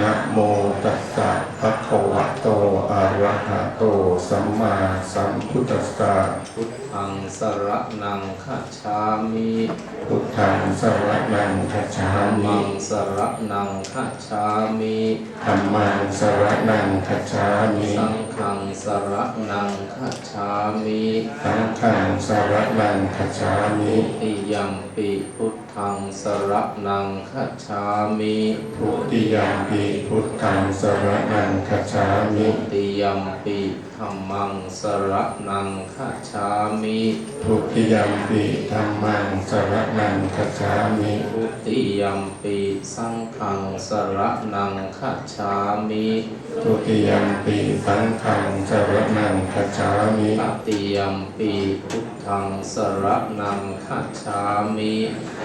นะโมตัสสะภะคะวะโตอะระหะโตสัมมาสัมพุทธัสสะพุทธังสรนังคัจฉามิพุทธังสรณังคัจฉาธัมมิมังสรนังคัจฉามิธัมมังสรณังคัจฉามิสังฆังสรนังคัจฉามิสังฆังสรณังคัจฉามิติยัมปิพุท ธังสรนังคัจฉามิทุติยมปีพุทธังสรณังคัจฉามิติยัมปิธัมมังสรนังคัจฉามิทุติยมปีธัมมังสรณังคัจฉามิทุติยัมปิสังฆังสรนังคัจฉามิทุติยมปีสังฆังสรณังคัจฉามิตติยัมปิพุท ธังสรนังคัจฉามิ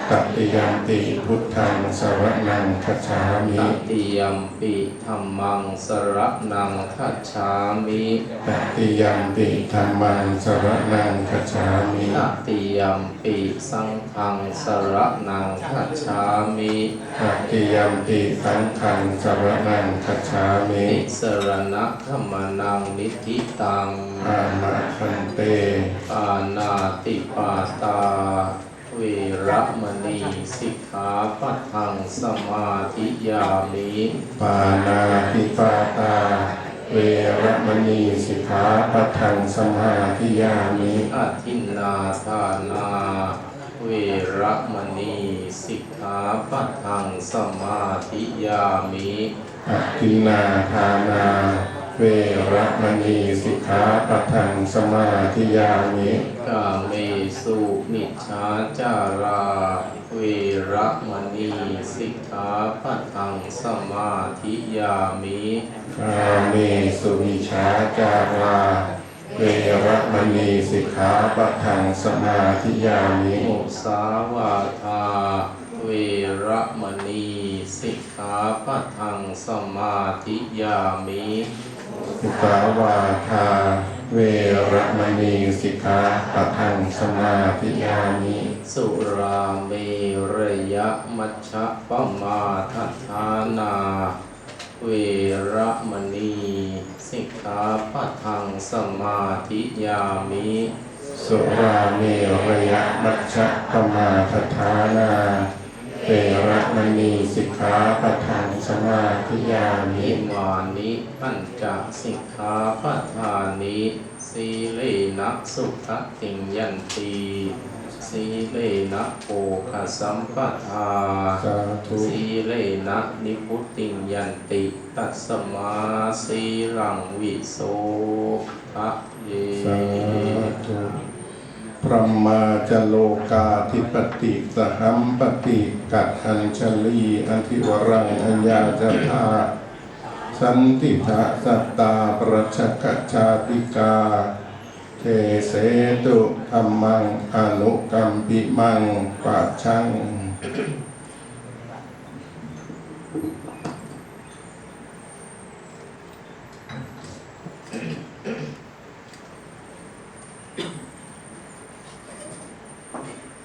ตติยมปีพุทธังสรณังคัจฉามิตติยัมปิธัมมังสรนังคัจฉามิตติยมปีธัมมังสรณังคัจฉามิตติยัมปิสังฆังสรนังคัจฉามิตติยมปีสังฆังสรณังคัจฉามินิสรณะขมานังนิธิตังอามะคันเตปานา ติปาตาเวระมณีสิกขาปัทังสมาธิยามิปานาติปาตา เวระมณีสิกขาปัทังสมาธิยามิอาทินนาทานาเวระมณีสิกขาปัทังสมาธิยามิอทินนาทานา เวระมณีสิกขาปัทังสมาธิยามิกาเมสุมิชาจาราเวระมณีสิกขาปัทังสมาธิยามิกาเมสุมิชาจาราเวระมณีสิกขาปัทังสมาธิยามิมุสาวาทาเวระมณีสิกขาปัทังสมาธิยามิ สุขาวาทา เวระมณีสิกขาปัทังสมาธิยามิสุราเมระยะมัชฌะปมาทัฏฐานา เวระมณีสิกขาปัทังสมาธิยามิสุราเมระยะมัชฌะปมาทฐานา เวระมณีสิกขาปัทังสมาธิยามิอิมานิปัญจสิกขาปัฏฐานิสีเลนะสุขติงยันตีสีเลนะโภคสัมปทาสาธุสีเลนะนิพุติงยันติ ตัสมาสีรังวิโสทะเยสาธุ รมาจโลกาธิปติสหัมปติกัดอัญชลีอธิวรังอัญญาจธาสันติทะสัตตาประชกชาติกาเทเสตุธรรมังอนุกัมปิมังปัจชัง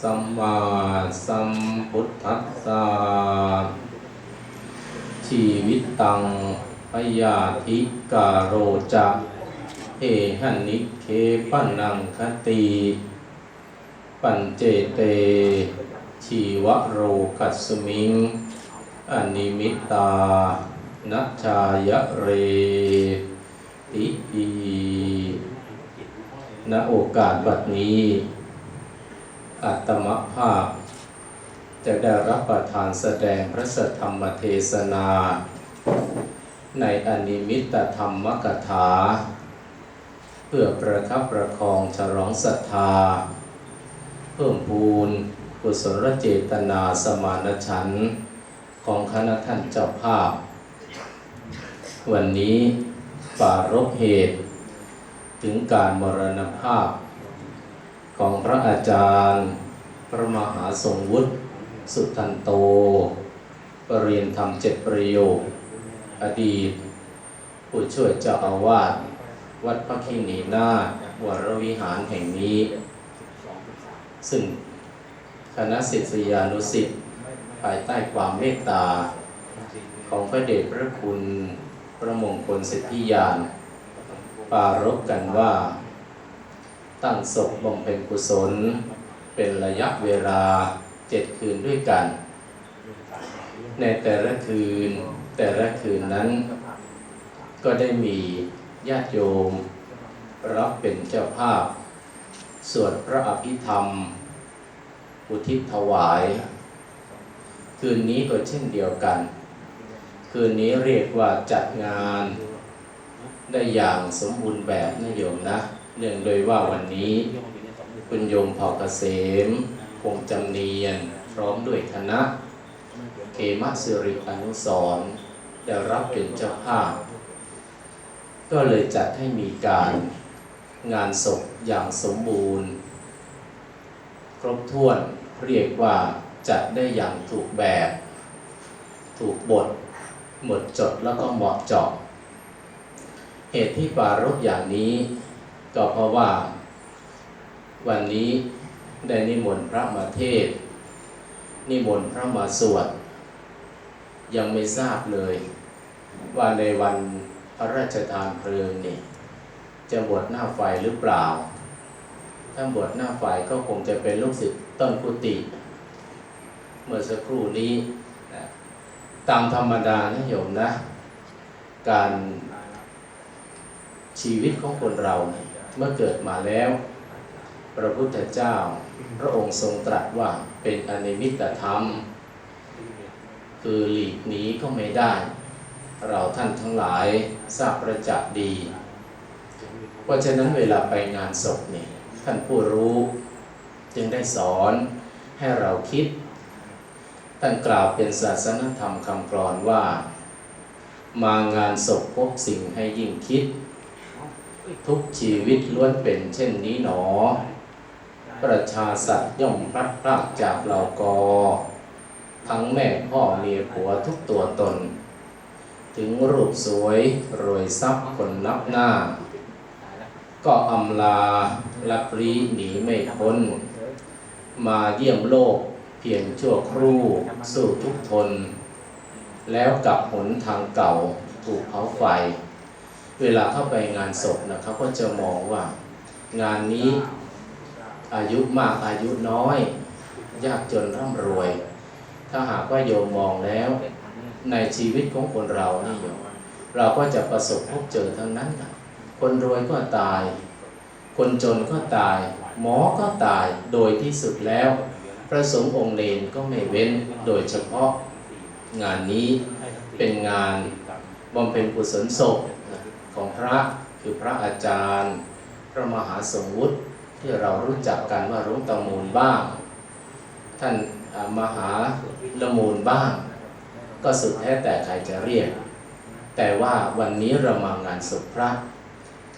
สัมมาสัมพุทธัสสะชีวิตตังพยาธิกาโรจะเอหันิเคปนังคติปัญเจเต ชีวโรกัสมิง อนิมิตา นัชชายเรติอีณโอกาสบัดนี้ อัตมภาพ จะได้รับประทานแสดงพระสัทธรรมเทศนา ในอนิมิตธรรมกถา เพื่อประคับประคองฉลองศรัทธา เพิ่มพูนกุศลเจตนาสมานฉันของคณะท่านเจ้าภาพ วันนี้ปารบเหตุ ถึงการมรณภาพ ของพระอาจารย์ พระมหาทรงวุฒิสุทันโตปรริยนธรรมเจ็ดประโยค อดีต ผู้ช่วยเจ้าอาวาสวัดพระคินีนาถวรวิหารแห่งนี้ ซึ่งคณะศิษยานุศิษย์ภายใต้ความเมตตา ของพระเดชพระคุณพระมงคลสิทธิยาน ปารบกันว่า ตั้งศพบำเพ็ญกุศล เป็นระยะเวลาเจ็ดคืนด้วยกัน ในแต่ละคืนแต่ละคืนนั้น ก็ได้มีญาติโยม รับเป็นเจ้าภาพ สวดพระอภิธรรม อุทิศถวาย คืนนี้ก็เช่นเดียวกัน คืนนี้เรียกว่าจัดงานได้อย่างสมบูรณ์แบบนะโยมนะ เนื่องโดยว่าวันนี้คุณโยมเผ่าเกษมคงจำเนียนพร้อมด้วยคณะเขมสิริอนุสรได้รับเป็นเจ้าภาพ ก็เลยจัดให้มีการงานศพอย่างสมบูรณ์ ครบถ้วนเรียกว่าจัดได้อย่างถูกแบบ ถูกบท หมดจดแล้วก็เหมาะเจาะเหตุที่ปรารบอย่างนี้ ก็เพราะว่า วันนี้ได้นิมนต์พระมาเทศ นิมนต์พระมาสวด ยังไม่ทราบเลย ว่าในวันพระราชทานเพลิงนี่จะบวชหน้าไฟหรือเปล่า ถ้าบวชหน้าไฟก็คงจะเป็นลูกศิษย์ต้นกุฏิเมื่อสักครู่นี้นะตามธรรมดานะโยมนะ การชีวิตของคนเราเนี่ย เมื่อเกิดมาแล้ว พระพุทธเจ้า พระองค์ทรงตรัสว่าเป็นอนิมิตธรรม คือหลีกหนีก็ไม่ได้ เราท่านทั้งหลายทราบประจักษ์ดี เพราะฉะนั้นเวลาไปงานศพนี่ท่านผู้รู้จึงได้สอนให้เราคิด ท่านกล่าวเป็นศาสนธรรมคำกรอนว่า มางานศพพบสิ่งให้ยิ่งคิด ทุกชีวิตล้วนเป็นเช่นนี้หนอ ประชาสัตว์ย่อมพลัดพรากจากเรากอ ทั้งแม่พ่อเมียผัวทุกตัวตน ถึงรูปสวยรวยทรัพย์คนนับหน้า ก็อำลาลับรีหนีไม่พ้น มาเยี่ยมโลกเพียงชั่วครู่สู้ทุกทน แล้วกลับหนทางเก่าถูกเผาไฟ เวลาเข้าไปงานศพนะเขาก็จะมองว่างานนี้อายุมากอายุน้อย ยากจนร่ำรวย ถ้าหากว่าโยมมองแล้ว ในชีวิตของคนเรานี่โยมเราก็จะประสบพบเจอทั้งนั้นนะคนรวยก็ตาย คนจนก็ตาย หมอก็ตายโดยที่สุดแล้ว พระสงฆ์องค์เลนก็ไม่เว้นโดยเฉพาะงานนี้เป็นงานบำเพ็ญกุศลศพ ของพระคือพระอาจารย์ พระมหาสงวุฒิที่เรารู้จักกันว่าหลุงตามูลบ้าง ท่านมหาละมูลบ้าง ก็สุดแท้แต่ใครจะเรียก แต่ว่าวันนี้เรามางานศพพระ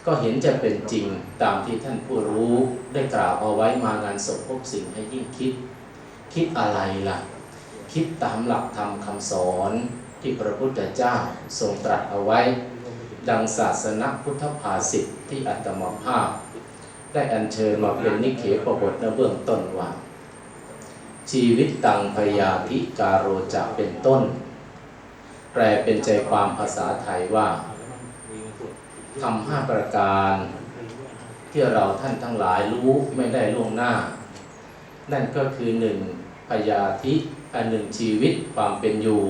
ก็เห็นจะเป็นจริงตามที่ท่านผู้รู้ได้กล่าวเอาไว้มางานศพพบสิ่งให้ยิ่งคิด คิดอะไรล่ะ คิดตามหลักธรรมคำสอนที่พระพุทธเจ้าทรงตรัสเอาไว้ ดังศาสนพุทธภาษิตที่อัตมภาพ ได้อัญเชิญมาเป็นนิเขปบทในเบื้องต้นว่า ชีวิตตังพยาธิการโรจะเป็นต้น แปลเป็นใจความภาษาไทยว่าทำห้าประการ ที่เราท่านทั้งหลายรู้ไม่ได้ล่วงหน้า นั่นก็คือหนึ่งพยาธิอันหนึ่งชีวิตความเป็นอยู่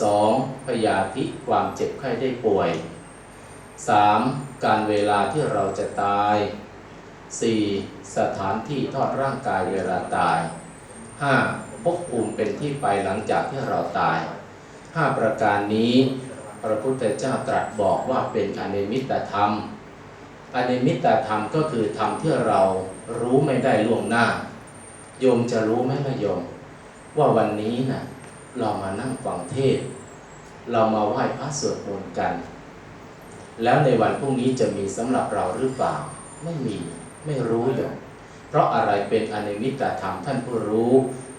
สองพยาธิความเจ็บไข้ได้ป่วย สามการเวลาที่เราจะตายสี่สถานที่ทอดร่างกายเวลาตายห้าภพภูมิเป็นที่ไปหลังจากที่เราตายห้าประการนี้ พระพุทธเจ้าตรัสบอกว่าเป็นอนิมิตธรรม อนิมิตธรรมก็คือธรรมที่เรารู้ไม่ได้ล่วงหน้า โยมจะรู้ไหมละโยม ว่าวันนี้นะ่ะเรามานั่งฟังเทศ เรามาไหว้พระสวดมนต์กัน แล้วในวันพรุ่งนี้จะมีสำหรับเราหรือเปล่า ไม่มีไม่รู้โยมเพราะอะไรเป็นอนิมิตธรรมท่านผู้รู้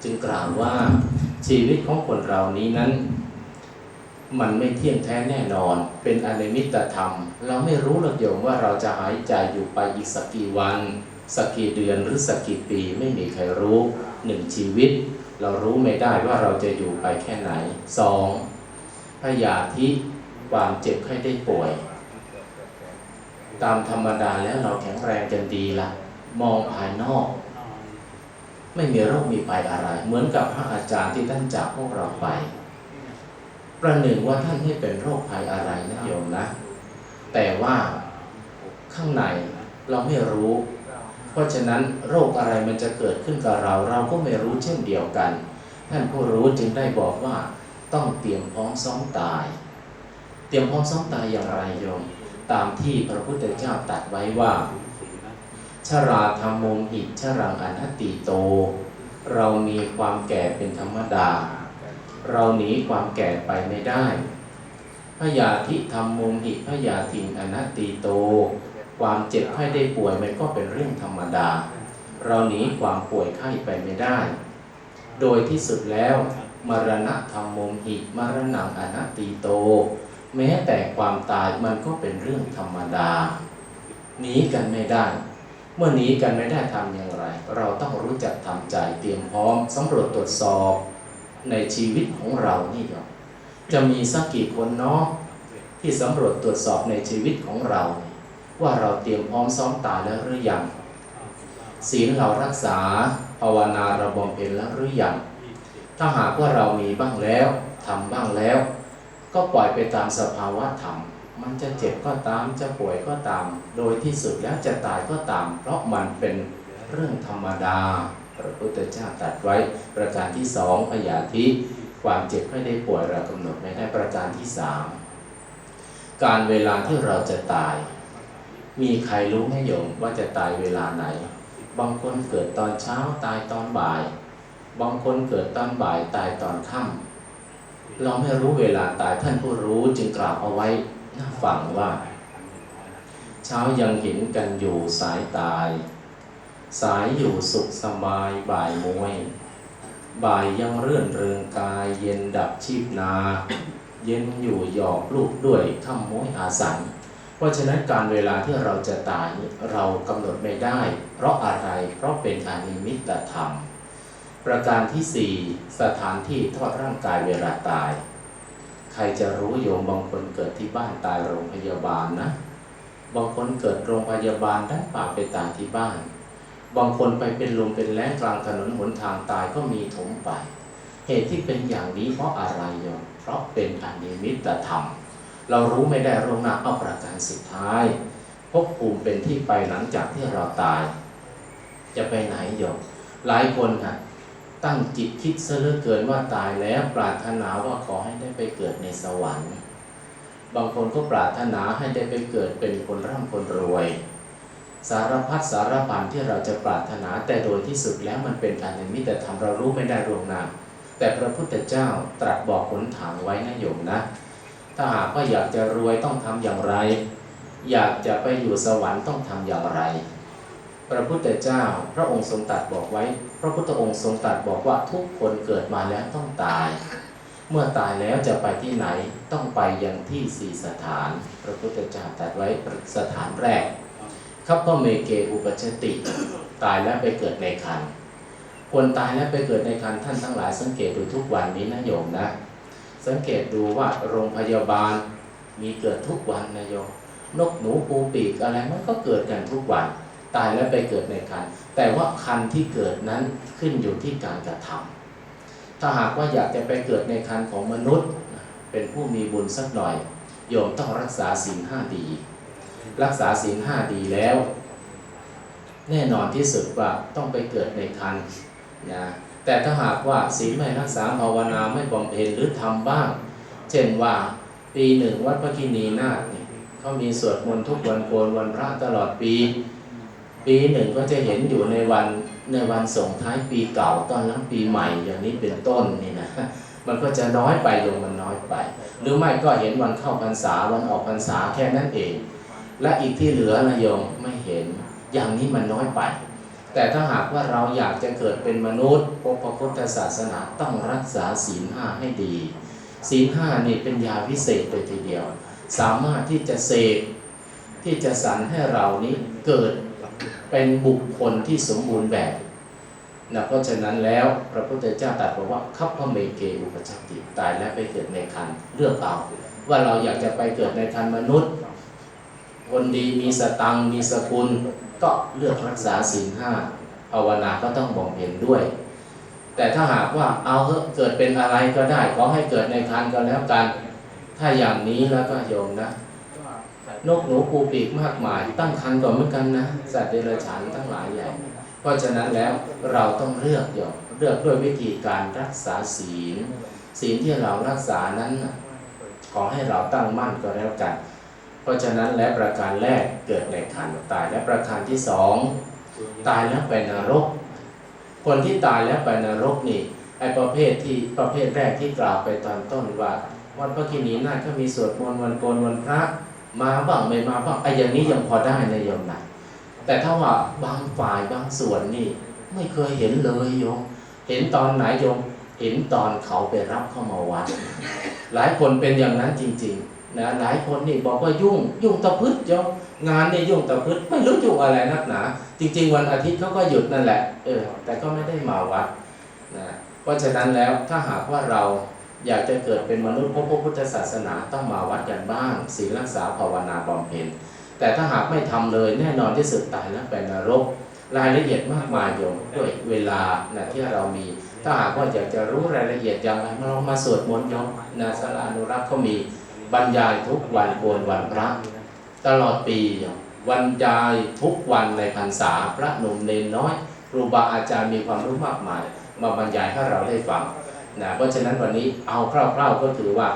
จึงกล่าวว่าชีวิตของคนเรานี้นั้น มันไม่เที่ยงแท้แน่นอน เป็นอนิมิตธรรม เราไม่รู้หรอกโยมว่าเราจะหายใจอยู่ไปอีกสักกี่วัน สักกี่เดือนหรือสักกี่ปีไม่มีใครรู้หนึ่งชีวิต เรารู้ไม่ได้ว่าเราจะอยู่ไปแค่ไหนสองพยาธิความเจ็บไข้ได้ป่วย ตามธรรมดาแล้วเราแข็งแรงกันดีละมองภายนอก ไม่มีโรคมีภัยอะไร เหมือนกับพระอาจารย์ที่ท่านจากพวกเราไป ประหนึ่งว่าท่านไม่เป็นโรคภัยอะไรนะโยมนะ แต่ว่าข้างในเราไม่รู้ เพราะฉะนั้นโรคอะไรมันจะเกิดขึ้นกับเรา เราก็ไม่รู้เช่นเดียวกัน ท่านผู้รู้จึงได้บอกว่าต้องเตรียมพร้อมซ้อมตาย เตรียมพร้อมซ้อมตายอย่างไรโยม ตามที่พระพุทธเจ้าตรัสไว้ว่า ชราธรรมโมหิชรังอนัตติโต เรามีความแก่เป็นธรรมดา เราหนีความแก่ไปไม่ได้พยาธิธรรมโมหิพยาทิงอนัตติโต ความเจ็บไข้ได้ป่วยมันก็เป็นเรื่องธรรมดา เราหนีความป่วยไข้ไปไม่ได้ โดยที่สุดแล้ว มรณะธรรมมหิมรณังอนัตติโต แม้แต่ความตายมันก็เป็นเรื่องธรรมดาหนีกันไม่ได้ เมื่อหนีกันไม่ได้ทำอย่างไร เราต้องรู้จักทำใจเตรียมพร้อมสำรวจตรวจสอบในชีวิตของเรานี่หรอกจะมีสักกี่คนเนาะที่สำรวจตรวจสอบในชีวิตของเรา ว่าเราเตรียมพร้อมซ้อมตายแล้วหรือยังศีลเรารักษาภาวนาเราบำเพ็ญแล้วหรือยังถ้าหากว่าเรามีบ้างแล้วทำบ้างแล้ว ก็ปล่อยไปตามสภาวะธรรม มันจะเจ็บก็ตามจะป่วยก็ตาม โดยที่สุดแล้วจะตายก็ตาม เพราะมันเป็นเรื่องธรรมดา พระพุทธเจ้าตรัสไว้ ประการที่สองพยาธิความเจ็บไข้ได้ป่วยเรากำหนดไม่ได้ประการที่สามการเวลาที่เราจะตาย มีใครรู้ไหมโยมว่าจะตายเวลาไหน บางคนเกิดตอนเช้าตายตอนบ่าย บางคนเกิดตอนบ่ายตายตอนค่ำ เราไม่รู้เวลาตายท่านผู้รู้จึงกล่าวเอาไว้น่าฟังว่า เช้ายังเห็นกันอยู่สายตาย สายอยู่สุขสบายบ่ายมวย บ่ายยังเรื่อนเริงกายเย็นดับชีพนา เย็นอยู่หยอกลูกด้วยข้ามมวยอาสันเพราะฉะนั้นการเวลาที่เราจะตายเรากำหนดไม่ได้ เพราะอะไรเพราะเป็นอนิมิตธรรม ประการที่สี่สถานที่ทอดร่างกายเวลาตาย ใครจะรู้โยมบางคนเกิดที่บ้านตายโรงพยาบาลนะ บางคนเกิดโรงพยาบาลได้ป่าไปตายที่บ้าน บางคนไปเป็นลมเป็นแรงกลางถนนหนทางตายก็มีถมไป เหตุที่เป็นอย่างนี้เพราะอะไรโยมเพราะเป็นอนิมิตธรรม เรารู้ไม่ได้ร่วงหน้าเอาประการสุดท้ายภพภูมิเป็นที่ไปหลังจากที่เราตาย จะไปไหนโยมหลายคนฮะ ตั้งจิตคิดซะเหลือเกินว่าตายแล้วปรารถนาว่าขอให้ได้ไปเกิดในสวรรค์ บางคนก็ปรารถนาให้ได้ไปเกิดเป็นคนร่ำคนรวย สารพัดสารพันที่เราจะปรารถนาแต่โดยที่สุดแล้วมันเป็นอนิมิตธรรมเรารู้ไม่ได้ร่วงนาแต่พระพุทธเจ้าตรัสบอกหนทางไว้นะโยมนะ ถ้าหากว่าอยากจะรวยต้องทำอย่างไร อยากจะไปอยู่สวรรค์ต้องทำอย่างไร พระพุทธเจ้าพระองค์ทรงตรัสบอกไว้ พระพุทธองค์ทรงตรัสบอกว่าทุกคนเกิดมาแล้วต้องตาย เมื่อตายแล้วจะไปที่ไหนต้องไปยังที่สี่สถาน พระพุทธเจ้าตรัสไว้สถานแรกขับพเมเกอุปชติตายแล้วไปเกิดในคันคนตายแล้วไปเกิดในคันท่านทั้งหลายสังเกตดูทุกวันนี้นะโยมนะ สังเกตดูว่าโรงพยาบาลมีเกิดทุกวันนะโยมนกหนูปูปีกอะไรมันก็เกิดกันทุกวัน ตายแล้วไปเกิดในคันแต่ว่าคันที่เกิดนั้นขึ้นอยู่ที่การกระทำถ้าหากว่าอยากจะไปเกิดในคันของมนุษย์ เป็นผู้มีบุญสักหน่อย โยมต้องรักษาศีลห้าดี รักษาศีลห้าดีแล้ว แน่นอนที่สุดว่าต้องไปเกิดในคันนะแต่ถ้าหากว่าศีลไม่รักษาภาวนาไม่บำเพ็ญหรือทำบ้าง เช่นว่าปีหนึ่งวัดพระกินีนาถเนี่ยเขามีสวดมนต์ทุกวันโกนวันพระตลอดปี ปีหนึ่งก็จะเห็นอยู่ในวันในวันส่งท้ายปีเก่าตอนรับปีใหม่อย่างนี้เป็นต้นนี่นะมันก็จะน้อยไปโยมมันน้อยไป หรือไม่ก็เห็นวันเข้าพรรษาวันออกพรรษาแค่นั้นเอง และอีกที่เหลือนะโยมไม่เห็นอย่างนี้มันน้อยไป แต่ถ้าหากว่าเราอยากจะเกิดเป็นมนุษย์พบพระพุทธศาสนาต้องรักษาศีลห้าให้ดีศีลห้านี่เป็นยาวิเศษเลยทีเดียว สามารถที่จะเสกที่จะสรรให้เรานี้เกิด เป็นบุคคลที่สมบูรณ์แบบนะเพราะฉะนั้นแล้วพระพุทธเจ้าตรัสบอกว่าคัพพะเมเกอุปชฌติตายแล้วไปเกิดในคันเลือกเอาว่าเราอยากจะไปเกิดในคันมนุษย์ คนดีมีสตังมีสกุล ก็เลือกรักษาศีลห้าภาวนาก็ต้องบำเพ็ญด้วย แต่ถ้าหากว่าเอาเถอะเกิดเป็นอะไรก็ได้ขอให้เกิดในคันก็แล้วกัน ถ้าอย่างนี้แล้วก็โยมนะ นกหนูปูปีกมากมาย ตั้งคันก่อนเหมือนกันนะ สัตว์เดรัจฉานทั้งหลายใหญ่ เพราะฉะนั้นแล้วเราต้องเลือกโยมเลือกด้วยวิธีการรักษาศีล ศีลที่เรารักษานั้นขอให้เราตั้งมั่นก็แล้วกัน เพราะฉะนั้นและประการแรกเกิดในคันตายและประการที่สองตายแล้วไปนรก คนที่ตายแล้วไปนรกนี่ไอประเภทที่ประเภทแรกที่กล่าวไปตอนต้นว่า วันพระกินีนาก็มีสวดมนต์วันโกนวันพระ มาบ้างไม่มาบ้างไอ้อย่างนี้ยังพอได้นยมนะแต่ถ้าว่าบางฝ่ายบางส่วนนี่ ไม่เคยเห็นเลยโยมเห็นตอนไหนโยมเห็นตอนเขาไปรับเข้ามาวัด หลายคนเป็นอย่างนั้นจริง ๆ นะหลายคนนี่บอกว่ายุ่ง ยุ่งตะพึดโยมงานนี่ยุ่งตะพึดไม่รู้ยุ่งอะไรนักหนา จริง ๆ วันอาทิตย์เขาก็หยุดนั่นแหละ เออ แต่ก็ไม่ได้มาวัดนะเพราะฉะนั้นแล้วถ้าหากว่าเรา อยากจะเกิดเป็นมนุษย์พบพระพุทธศาสนาต้องมาวัดกันบ้างศีลรักษาภาวนาบำเพ็ญแต่ถ้าหากไม่ทำเลยแน่นอนที่สุดตายแล้วไปนรก รายละเอียดมากมายโยมด้วยเวลานะที่เรามี ถ้าหากว่าอยากจะรู้รายละเอียดอย่างไรมาลองมาสวดมนต์โยมนาสารานุรักษ์เขามีบรรยายทุกวันโกนวันพระ ตลอดปีโยมบรรยายทุกวันในพรรษาพระหนุ่มเนนน้อยครูบาอาจารย์มีความรู้มากมาย มาบรรยายให้เราได้ฟัง นะเพราะฉะนั้นวันนี้เอาคร่าวๆก็ถือว่า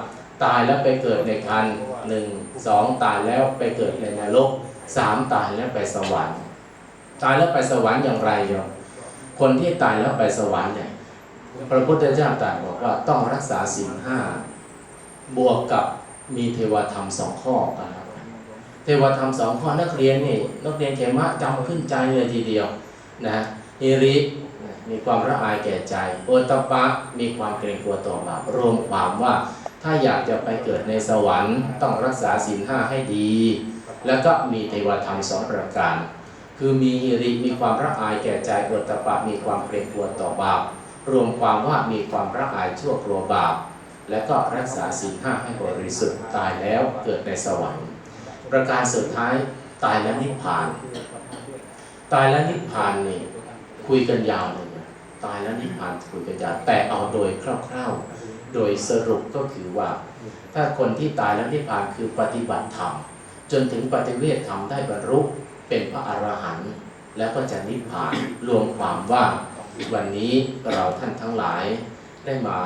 ตายแล้วไปเกิดในคันหนึ่งสองตายแล้วไปเกิดในนรกสามตายแล้วไปสวรรค์ ตายแล้วไปสวรรค์อย่างไรโยมคนที่ตายแล้วไปสวรรค์เนี่ยพระพุทธเจ้าตรัสบอกว่าต้องรักษาศีลห้าบวกกับมีเทวธรรมสองข้อกันเทวธรรมสองข้อนักเรียนนี่นักเรียนเขมะจำขึ้นใจเลยทีเดียวนะฮิริ มีความละอายแก่ใจโอตตปะมีความเกรงกลัวต่อบาปรวมความว่าถ้าอยากจะไปเกิดในสวรรค์ ต้องรักษาศีลห้าให้ดี แล้วก็มีเทวธรรมสองประการ คือมีฮิริมีความละอายแก่ใจโอตตปะมีความเกรงกลัวต่อบาปรวมความว่ามีความละอายชั่วกลัวบาปและก็รักษาศีลห้าให้บริสุทธิ์ตายแล้วเกิดในสวรรค์ ประการสุดท้ายตายแล้วนิพพาน ตายแล้วนิพพานนี่คุยกันยาวเลย ตายแล้วนิพพานคุยกันยาวแต่เอาโดยคร่าวๆ โดยสรุปก็คือว่า ถ้าคนที่ตายแล้วนิพพานคือปฏิบัติธรรมจนถึงปฏิเวทธรรมได้บรรลุเป็นพระอรหันต์แล้วก็จะนิพพานรวมความว่าวันนี้เราท่านทั้งหลายได้มา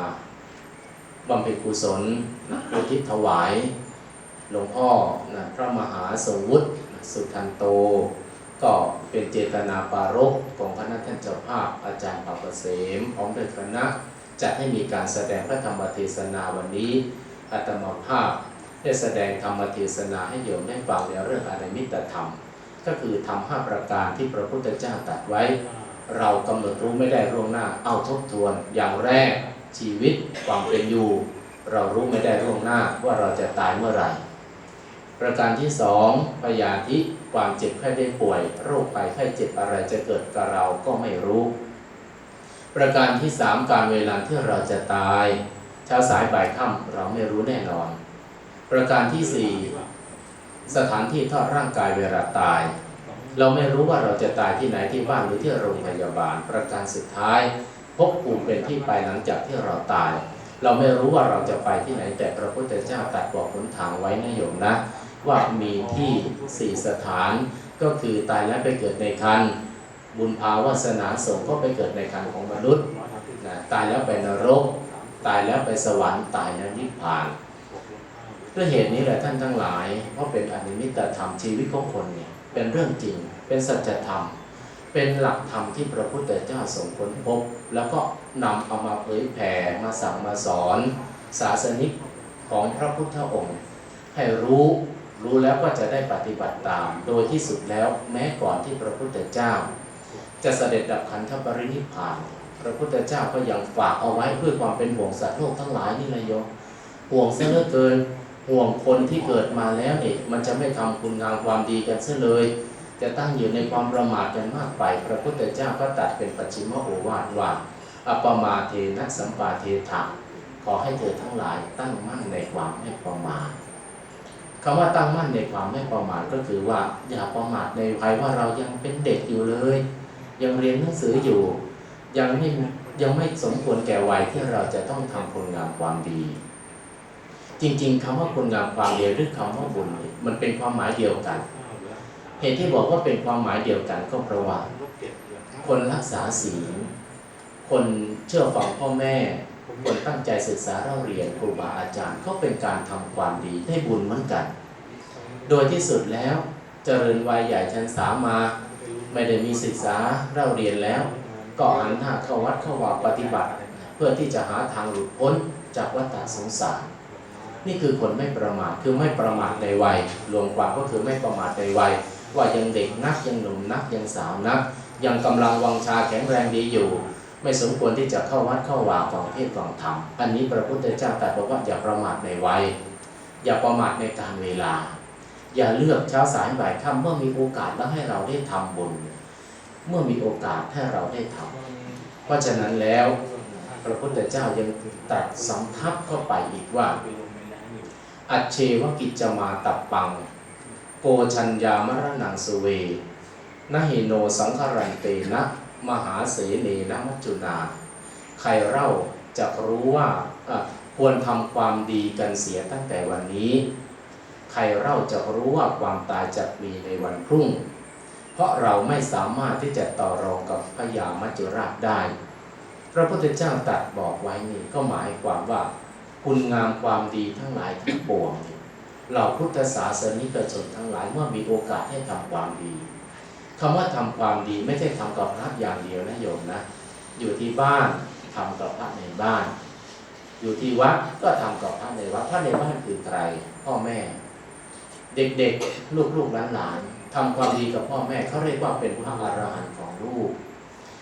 บำเพ็ญกุศลนะอุทิศถวาย หลวงพ่อนะพระมหาสงวุฒิสุทันโต ก็เป็นเจตนาปารกของคณะท่านเจ้าภาพอาจารย์ปาปเสมพร้อมด้วยคณะจัดให้มีการแสดงพระธรรมเทศนาวันนี้อาตมาภาพได้แสดงธรรมเทศนาให้โยมได้ฟังในเรื่องอะไรมิตรธรรม ก็คือทำห้าประการที่พระพุทธเจ้าตรัสไว้ เรากำหนดรู้ไม่ได้ล่วงหน้าเอาทบทวนอย่างแรกชีวิตความเป็นอยู่ เรารู้ไม่ได้ล่วงหน้าว่าเราจะตายเมื่อไหร่ ประการที่สองพยาธิ ความเจ็บไข้ได้ป่วย โรคภัยไข้เจ็บอะไรจะเกิดกับเราก็ไม่รู้ ประการที่สามการเวลาที่เราจะตาย เช้าสายบ่ายค่ำเราไม่รู้แน่นอน ประการที่สี่สถานที่ทอดร่างกายเวลาตาย เราไม่รู้ว่าเราจะตายที่ไหนที่บ้านหรือที่โรงพยาบาล ประการสุดท้ายพบภูมิเป็นที่ไปหลังจากที่เราตาย เราไม่รู้ว่าเราจะไปที่ไหนแต่พระพุทธเจ้าตรัสบอกหนทางไว้นะโยมนะ ว่ามีที่สี่สถาน ก็คือตายแล้วไปเกิดในคันบุญภาวาสนาสงก็ไปเกิดในคันของมนุษย์นะตายแล้วไปนรก ตายแล้วไปสวรรค์ตายแล้วนิพพานด้วยเหตุนี้แหละท่านทั้งหลายเพราะเป็นอนิมิตธรรมชีวิตของคนเนี่ยเป็นเรื่องจริง เป็นสัจธรรม เป็นหลักธรรมที่พระพุทธเจ้าทรงค้นพบ แล้วก็นำเอามาเผยแผ่มาสั่งมาสอน ศาสนิกของพระพุทธองค์ ให้รู้ รู้แล้วก็จะได้ปฏิบัติตาม โดยที่สุดแล้วแม้ก่อนที่พระพุทธเจ้า จะเสด็จดับขันธปรินิพพาน พระพุทธเจ้าก็ยังฝากเอาไว้เพื่อความเป็นห่วงสัตว์โลกทั้งหลายนี่เลยโยมห่วงเสียเหลือเกินห่วงคนที่เกิดมาแล้วเนี่ยมันจะไม่ทำคุณงามความดีกันเสียเลย จะตั้งอยู่ในความประมาทกันมากไป พระพุทธเจ้าก็ตัดเป็นปัจฉิมโอวาทว่าอปมาเทนะสัมปาเทถะขอให้เธอทั้งหลายตั้งมั่นในความไม่ประมาท คำว่าตั้งมั่นในความไม่ประมาทก็คือว่าอย่าประมาทในภัยว่าเรายังเป็นเด็กอยู่เลย ยังเรียนหนังสืออยู่ ยังไม่ยังไม่สมควรแก่วัยที่เราจะต้องทำคุณงามความดี จริงๆคำว่าคุณงามความดีหรือคำว่าบุญมันเป็นความหมายเดียวกัน เหตุที่บอกว่าเป็นความหมายเดียวกันก็เพราะว่าคนรักษาศีลคนเชื่อฟังพ่อแม่ คนตั้งใจศึกษาเราเรียนครูบาอาจารย์ก็เป็นการทำความดีได้บุญเหมือนกัน โดยที่สุดแล้วเจริญวัยใหญ่ชันสามาไม่ได้มีศึกษาเราเรียนแล้ว ก็หันหน้าเข้าวัดเข้าวาปฏิบัติ เพื่อที่จะหาทางหลุดพ้นจากวัฏสงสารนี่คือคนไม่ประมาทคือไม่ประมาทในวัยรวมความก็คือไม่ประมาทในวัย ว่ายังเด็กนักยังหนุ่มนักยังสาวนัก ยังกำลังวังชาแข็งแรงดีอยู่ ไม่สมควรที่จะเข้าวัดเข้าวาฟังเทศฟังธรรม อันนี้พระพุทธเจ้าตรัสบอกว่าอย่าประมาทในวัย อย่าประมาทในการเวลา อย่าเลือกเช้าสายบ่ายค่ำเมื่อมีโอกาสแล้วให้เราได้ทำบุญ เมื่อมีโอกาสให้เราได้ทำเพราะฉะนั้นแล้วพระพุทธเจ้ายังตรัสสำทับเข้าไปอีกว่า อัจเชวกิจมาตับปัง โกชัญญามรณังสเวนหิโนสังขรันเตนะ มหาเสเนนะมัจจุนา ใครเล่าจะรู้ว่าควรทำความดีกันเสียตั้งแต่วันนี้ ใครเล่าจะรู้ว่าความตายจะมีในวันพรุ่ง เพราะเราไม่สามารถที่จะต่อรองกับพญามัจจุราชได้ พระพุทธเจ้าตรัสบอกไว้นี่ก็หมายความว่า คุณงามความดีทั้งหลายทั้งปวงเนี่ยเราพุทธศาสนิกชนทั้งหลายเมื่อมีโอกาสให้ทำความดี คำว่าทำความดีไม่ใช่ทำกับพระอย่างเดียวนะโยมนะ อยู่ที่บ้านทำกับพระในบ้าน อยู่ที่วัดก็ทำกับพระในวัดพระในบ้านคือใครพ่อแม่ เด็กๆ ลูกๆหลานๆทำความดีกับพ่อแม่เขาเรียกว่าเป็นพระอรหันต์ของลูก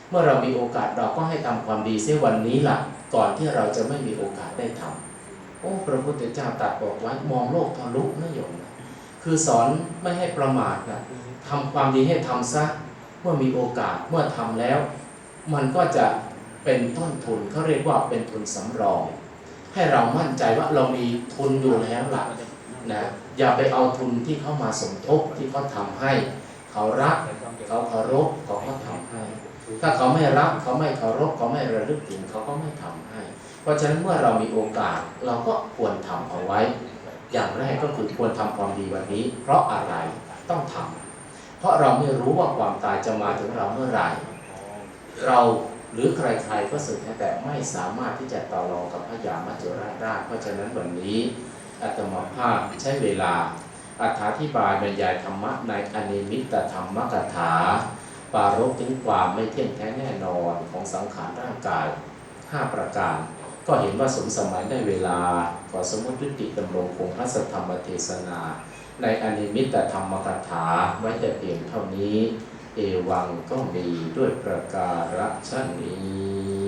เมื่อเรามีโอกาสเราก็ให้ทำความดีเสียวันนี้ล่ะ ก่อนที่เราจะไม่มีโอกาสได้ทำโอ้พระพุทธเจ้าตรัสบอกไว้มองโลกทะลุนะโยมนะ คือสอนไม่ให้ประมาทนะทำความดีให้ทำซะเมื่อมีโอกาสเมื่อทำแล้ว มันก็จะเป็นต้นทุนเขาเรียกว่าเป็นทุนสำรอง ให้เรามั่นใจว่าเรามีทุนอยู่แล้วล่ะนะอย่าไปเอาทุนที่เขามาสมทบที่เขาทำให้ เขารักเขาเคารพเขาก็ทำให้ ถ้าเขาไม่รักเขาไม่เคารพเขาไม่ระลึกถึงเขาก็ไม่ทำให้ เพราะฉะนั้นเมื่อเรามีโอกาสเราก็ควรทำเอาไว้ อย่างแรกก็คือควรทำความดีวันนี้ เพราะอะไรต้องทำเพราะเราไม่รู้ว่าความตายจะมาถึงเราเมื่อไหร่เราหรือใครๆก็สุดแท้แต่ไม่สามารถที่จะต่อรองกับพระยามัจจุราชได้เพราะฉะนั้นวันนี้อาตมาภาพใช้เวลาอธิบายบรรยายธรรมะในอนิมิตธรรมกถาปรารภถึงความไม่เที่ยงแท้แน่นอนของสังขารร่างกาย 5 ประการ ก็เห็นว่าสมสมัยได้เวลาขอสมมติยุติดำรงคงพระสธรรมเทศนา ในอนิมิตธรรมกถาไว้แต่เพียงเท่านี้ เอวังก็มีด้วยประการฉนี้